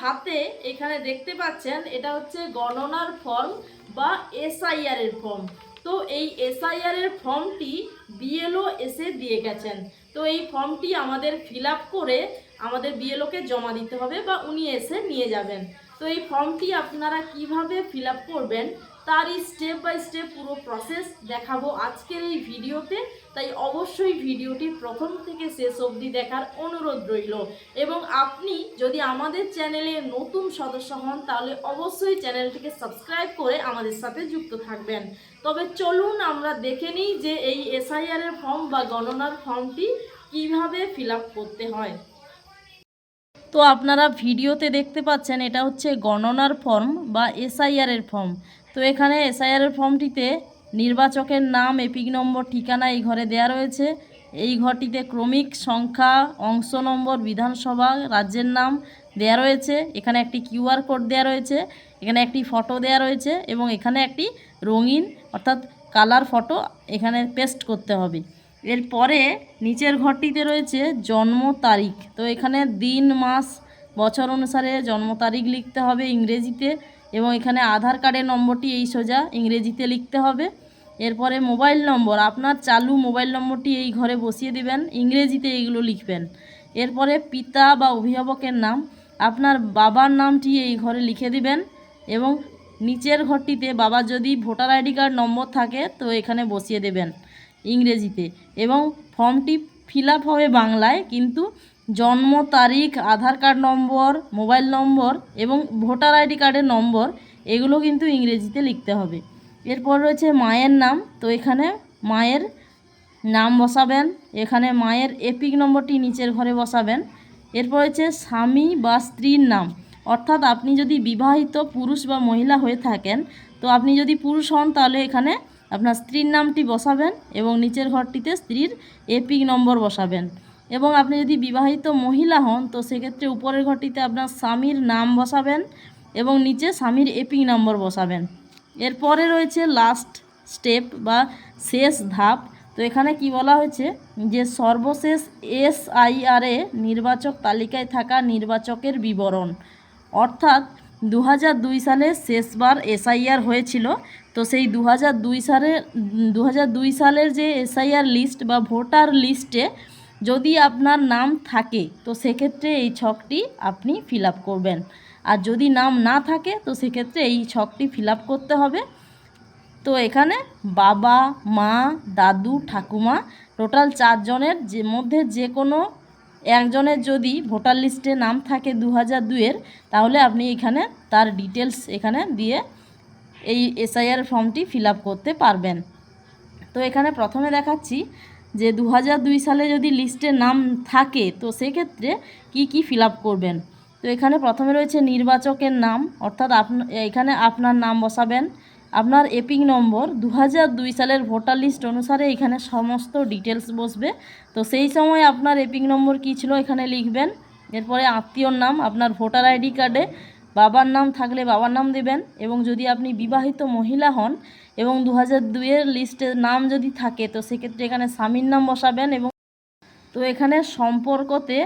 হাতে এখানে দেখতে পাচ্ছেন, এটা হচ্ছে গণনার ফর্ম বা এসআইআর এর ফর্ম। তো এই এসআইআর এর ফর্মটি বিএলও এসে দিয়ে গেছেন। তো এই ফর্মটি আমাদের ফিল করে আমাদের বিএলওকে জমা দিতে হবে বা উনি এসে নিয়ে যাবেন। তো এই ফর্মটি আপনারা কীভাবে ফিল করবেন তারই স্টেপ বাই স্টেপ পুরো প্রসেস দেখাবো আজকের এই ভিডিওতে। তাই অবশ্যই ভিডিওটি প্রথম থেকে শেষ অবধি দেখার অনুরোধ রইল। এবং আপনি যদি আমাদের চ্যানেলে নতুন সদস্য হন, তাহলে অবশ্যই চ্যানেলটিকে সাবস্ক্রাইব করে আমাদের সাথে যুক্ত থাকবেন। তবে চলুন আমরা দেখে নিই যে এই এসআইআরের ফর্ম বা গণনার ফর্মটি কীভাবে ফিল করতে হয়। তো আপনারা ভিডিওতে দেখতে পাচ্ছেন, এটা হচ্ছে গণনার ফর্ম বা এসআইআরের ফর্ম তো এখানে এসআইআর এর ফর্মটিতে নির্বাচকের নাম, এপিক নম্বর, ঠিকানা এই ঘরে দেয়া রয়েছে। এই ঘরটিতে ক্রমিক সংখ্যা, অংশ নম্বর, বিধানসভা, রাজ্যের নাম দেয়া রয়েছে। এখানে একটি কিউআর কোড দেয়া রয়েছে, এখানে একটি ফটো দেয়া রয়েছে এবং এখানে একটি রঙিন অর্থাৎ কালার ফটো এখানে পেস্ট করতে হবে। এরপরে নিচের ঘরটিতে রয়েছে জন্ম তারিখ। তো এখানে দিন, মাস, বছর অনুসারে জন্ম তারিখ লিখতে হবে ইংরেজিতে। এবং এখানে আধার কার্ডের নম্বরটি এই সোজা ইংরেজিতে লিখতে হবে। এরপরে মোবাইল নম্বর, আপনার চালু মোবাইল নম্বরটি এই ঘরে বসিয়ে দিবেন, ইংরেজিতে এইগুলো লিখবেন। এরপরে পিতা বা অভিভাবকের নাম, আপনার বাবার নামটি এই ঘরে লিখে দিবেন এবং নিচের ঘরটিতে বাবার যদি ভোটার আইডি কার্ড নম্বর থাকে তো এখানে বসিয়ে দেবেন ইংরেজিতে এবং ফর্মটি ফিল হবে বাংলায়, কিন্তু জন্ম তারিখ, আধার কার্ড নম্বর, মোবাইল নম্বর এবং ভোটার আইডি কার্ডের নম্বর, এগুলো কিন্তু ইংরেজিতে লিখতে হবে। এরপর রয়েছে মায়ের নাম, তো এখানে মায়ের নাম বসাবেন, এখানে মায়ের এপিক নম্বরটি নিচের ঘরে বসাবেন। এরপর হচ্ছে স্বামী বা স্ত্রীর নাম, অর্থাৎ আপনি যদি বিবাহিত পুরুষ বা মহিলা হয়ে থাকেন, তো আপনি যদি পুরুষ হন, তাহলে এখানে আপনার স্ত্রীর নামটি বসাবেন এবং নিচের ঘরটিতে স্ত্রীর এপিক নম্বর বসাবেন। এবং আপনি যদি বিবাহিত মহিলা হন, তো সেক্ষেত্রে উপরের ঘরটিতে আপনার স্বামীর নাম বসাবেন এবং নিচে স্বামীর এপিক নম্বর বসাবেন। এরপরে রয়েছে লাস্ট স্টেপ বা শেষ ধাপ। তো এখানে কি বলা হয়েছে? যে সর্বশেষ এসআইআরে নির্বাচক তালিকায় থাকা নির্বাচকের বিবরণ। অর্থাৎ দু সালে শেষবার এসআইআর হয়েছিল। তো সেই দু সালে দু সালের যে এসআইআর লিস্ট বা ভোটার লিস্টে যদি আপনার নাম থাকে, তো সেক্ষেত্রে এই ছকটি আপনি ফিল করবেন। আর যদি নাম না থাকে, তো সেক্ষেত্রে এই ছকটি ফিল করতে হবে। তো এখানে বাবা, মা, দাদু, ঠাকুমা টোটাল চারজনের যে, মধ্যে যে কোনো একজনের যদি ভোটার লিস্টে নাম থাকে দু হাজার দুইয়ের, তাহলে আপনি এখানে তার ডিটেলস এখানে দিয়ে এই এসআইআর ফর্মটি ফিল করতে পারবেন। তো এখানে প্রথমে দেখাচ্ছি যে দু সালে যদি লিস্টে নাম থাকে, তো সেক্ষেত্রে কি কি ফিল করবেন? তো এখানে প্রথমে রয়েছে নির্বাচকের নাম, অর্থাৎ এখানে আপনার নাম বসাবেন। আপনার এপিক নম্বর দু সালের ভোটার লিস্ট অনুসারে এখানে সমস্ত ডিটেলস বসবে। তো সেই সময় আপনার এপিক নম্বর কী ছিল এখানে লিখবেন। এরপরে আত্মীয়র নাম, আপনার ভোটার আইডি কার্ডে বাবার নাম থাকলে বাবার নাম দেবেন এবং যদি আপনি বিবাহিত মহিলা হন এবং দু হাজার দুইয়ের লিস্টে নাম যদি থাকে, তো সেক্ষেত্রে এখানে স্বামীর নাম বসাবেন এবং তো এখানে সম্পর্কতে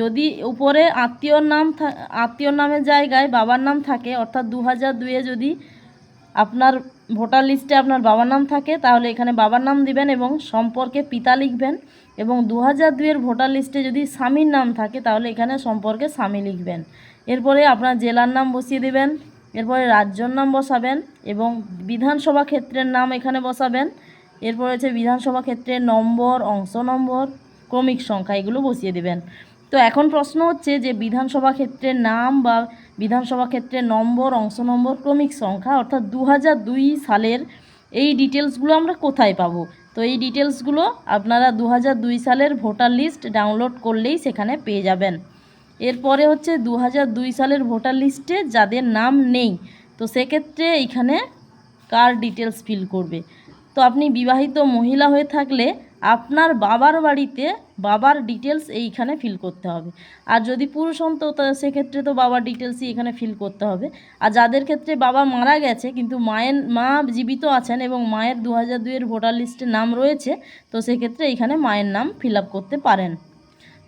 যদি উপরে আত্মীয়র নাম আত্মীয়র নামের জায়গায় বাবার নাম থাকে, অর্থাৎ দু হাজার দুইয়ে যদি আপনার ভোটার লিস্টে আপনার বাবার নাম থাকে, তাহলে এখানে বাবার নাম দিবেন এবং সম্পর্কে পিতা লিখবেন এবং দু হাজার দুইয়ের ভোটার লিস্টে যদি স্বামীর নাম থাকে, তাহলে এখানে সম্পর্কে স্বামী লিখবেন। এরপরে আপনার জেলার নাম বসিয়ে দেবেন। এরপরে রাজ্যর নাম বসাবেন এবং বিধানসভা ক্ষেত্রের নাম এখানে বসাবেন। এরপর হচ্ছে বিধানসভা ক্ষেত্রের নম্বর, অংশ নম্বর, ক্রমিক সংখ্যা এগুলো বসিয়ে দেবেন। তো এখন প্রশ্ন হচ্ছে যে বিধানসভা ক্ষেত্রের নাম বা বিধানসভা ক্ষেত্রের নম্বর, অংশ নম্বর, ক্রমিক সংখ্যা অর্থাৎ দু সালের এই ডিটেলসগুলো আমরা কোথায় পাবো? তো এই ডিটেলসগুলো আপনারা দু সালের ভোটার লিস্ট ডাউনলোড করলেই সেখানে পেয়ে যাবেন। এরপরে হচ্ছে দু সালের ভোটার লিস্টে যাদের নাম নেই, তো সেক্ষেত্রে এইখানে কার ডিটেলস ফিল করবে? তো আপনি বিবাহিত মহিলা হয়ে থাকলে আপনার বাবার বাড়িতে বাবার ডিটেলস এইখানে ফিল করতে হবে। আর যদি পুরুষ হন তো সেক্ষেত্রে তো বাবার ডিটেলসই এখানে ফিল করতে হবে। আর যাদের ক্ষেত্রে বাবা মারা গেছে, কিন্তু মায়ের, মা জীবিত আছেন এবং মায়ের দু হাজার দুইয়ের ভোটার লিস্টে নাম রয়েছে, তো সেক্ষেত্রে এখানে মায়ের নাম ফিল করতে পারেন।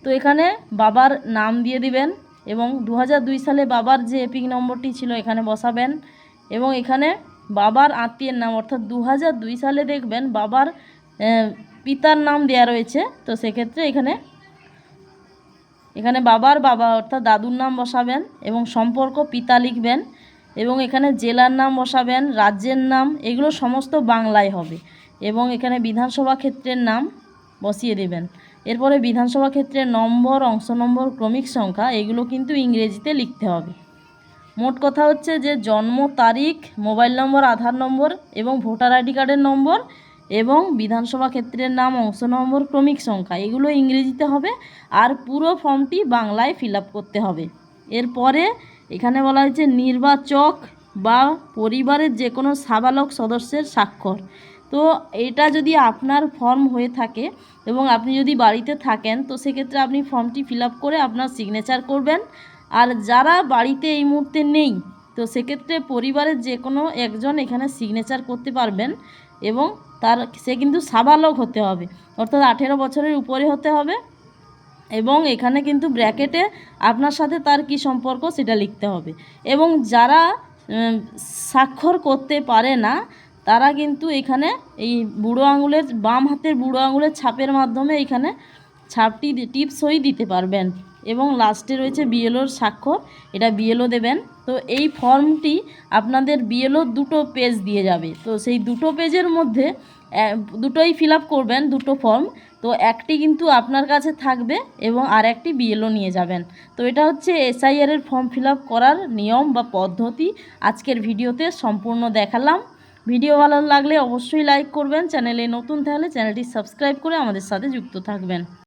তো এখানে বাবার নাম দিয়ে দিবেন এবং দু সালে বাবার যে এপিক নম্বরটি ছিল এখানে বসাবেন এবং এখানে বাবার আত্মীয়ের নাম, অর্থাৎ দু সালে দেখবেন বাবার পিতার নাম দেয়া রয়েছে। তো সেক্ষেত্রে এখানে এখানে বাবার বাবা, অর্থাৎ দাদুর নাম বসাবেন এবং সম্পর্ক পিতা লিখবেন এবং এখানে জেলার নাম বসাবেন, রাজ্যের নাম, এগুলো সমস্ত বাংলায় হবে এবং এখানে বিধানসভা ক্ষেত্রের নাম বসিয়ে দেবেন। এরপরে বিধানসভা ক্ষেত্রের নম্বর, অংশ নম্বর, ক্রমিক সংখ্যা, এগুলো কিন্তু ইংরেজিতে লিখতে হবে। মোট কথা হচ্ছে যে জন্ম তারিখ, মোবাইল নম্বর, আধার নম্বর এবং ভোটার আইডি কার্ডের নম্বর এবং বিধানসভা ক্ষেত্রের নাম, অংশ নম্বর, ক্রমিক সংখ্যা, এগুলো ইংরেজিতে হবে। আর পুরো ফর্মটি বাংলায় ফিল করতে হবে। এরপরে এখানে বলা হয়েছে নির্বাচক বা পরিবারের যে কোনো সাবালক সদস্যের স্বাক্ষর। তো এটা যদি আপনার ফর্ম হয়ে থাকে এবং আপনি যদি বাড়িতে থাকেন, তো সেক্ষেত্রে আপনি ফর্মটি ফিল করে আপনার সিগনেচার করবেন। আর যারা বাড়িতে এই মুহূর্তে নেই, তো সেক্ষেত্রে পরিবারের যে কোনো একজন এখানে সিগনেচার করতে পারবেন এবং তার, সে কিন্তু সাবালক হতে হবে। অর্থাৎ আঠেরো বছরের উপরে হতে হবে এবং এখানে কিন্তু ব্র্যাকেটে আপনার সাথে তার কি সম্পর্ক সেটা লিখতে হবে। এবং যারা স্বাক্ষর করতে পারে না তারা কিন্তু এখানে এই বুড়ো আঙুলের, বাম হাতের বুড়ো আঙুলের ছাপের মাধ্যমে এখানে ছাপটি টিপসই দিতে পারবেন। এবং লাস্টে রয়েছে বিএলওর স্বাক্ষর, এটা বিএলও দেবেন। তো এই ফর্মটি আপনাদের বিএলও দুটো পেজ দিয়ে যাবে। তো সেই দুটো পেজের মধ্যে দুটোই ফিল করবেন, দুটো ফর্ম। তো একটি কিন্তু আপনার কাছে থাকবে এবং আর একটি বিএলও নিয়ে যাবেন। তো এটা হচ্ছে এসআইআর এর ফর্ম ফিল করার নিয়ম বা পদ্ধতি। আজকের ভিডিওতে সম্পূর্ণ দেখালাম। ভিডিও ভালো লাগলে অবশ্যই লাইক করবেন। চ্যানেলে নতুন থাকলে চ্যানেলটি সাবস্ক্রাইব করে আমাদের সাথে যুক্ত থাকবেন।